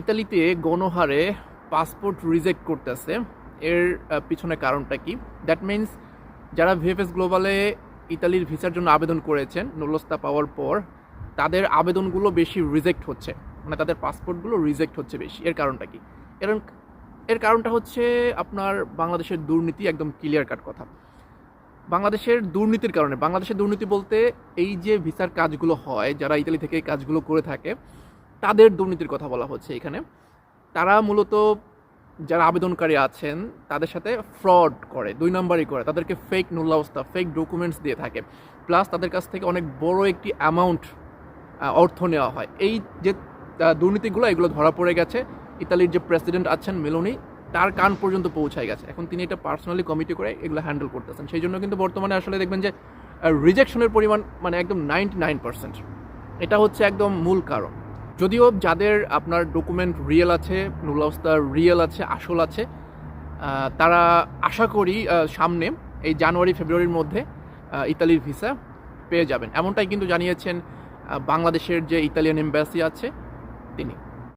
ইতালিতে গণহারে passport reject করতেছে। এর পিছনে কারণটা কি? দ্যাট মিন্স যারা ভিএফএস গ্লোবালে ইতালির ভিসার জন্য আবেদন করেছেন, নুলস্তা পাওয়ার পর, তাদের আবেদনগুলো বেশি রিজেক্ট হচ্ছে। মানে তাদের পাসপোর্টগুলো রিজেক্ট হচ্ছে বেশি। এর কারণটা কি? এর এর কারণটা হচ্ছে আপনার বাংলাদেশের দুর্নীতি একদম ক্লিয়ার কাট কথা। বাংলাদেশের দুর্নীতির কারণে, বাংলাদেশের দুর্নীতি বলতে এই যে ভিসার কাজগুলো হয়, যারা ইতালি থেকে কাজগুলো করে থাকে তাদের দুর্নীতির কথা বলা হচ্ছে এখানে। তারা মূলত যারা আবেদনকারী আছেন, তাদের সাথে ফ্রড করে, দুই নাম্বারই করে। তাদেরকে ফেক নুল্লাবস্থা ফেক ডকুমেন্টস দিয়ে থাকে। প্লাস তাদের কাছ থেকে অনেক বড় একটি অ্যামাউন্ট অর্থ নেওয়া হয়। এই যে দুর্নীতিগুলো, এগুলো ধরা পড়ে গেছে। ইতালির যে প্রেসিডেন্ট আছেন মেলোনি, তার কান পর্যন্ত পৌঁছায় গেছে। এখন তিনি এটা পার্সোনালি কমিটি করে এগুলো হ্যান্ডেল করতেছেন। সেই জন্য কিন্তু বর্তমানে আসলে দেখবেন যে রিজেকশনের পরিমাণ মানে একদম নাইনটি নাইন পার্সেন্ট এটা হচ্ছে একদম মূল কারণ। যদিও যাদের আপনার ডকুমেন্ট রিয়েল আছে নুলাউস্তার রিয়েল আছে, আসল আছে তারা আশা করি সামনে এই জানুয়ারি, ফেব্রুয়ারির মধ্যে ইতালির ভিসা পেয়ে যাবেন। এমনটাই কিন্তু জানিয়েছেন বাংলাদেশের যে ইতালিয়ান এম্বাসি আছে, তিনি।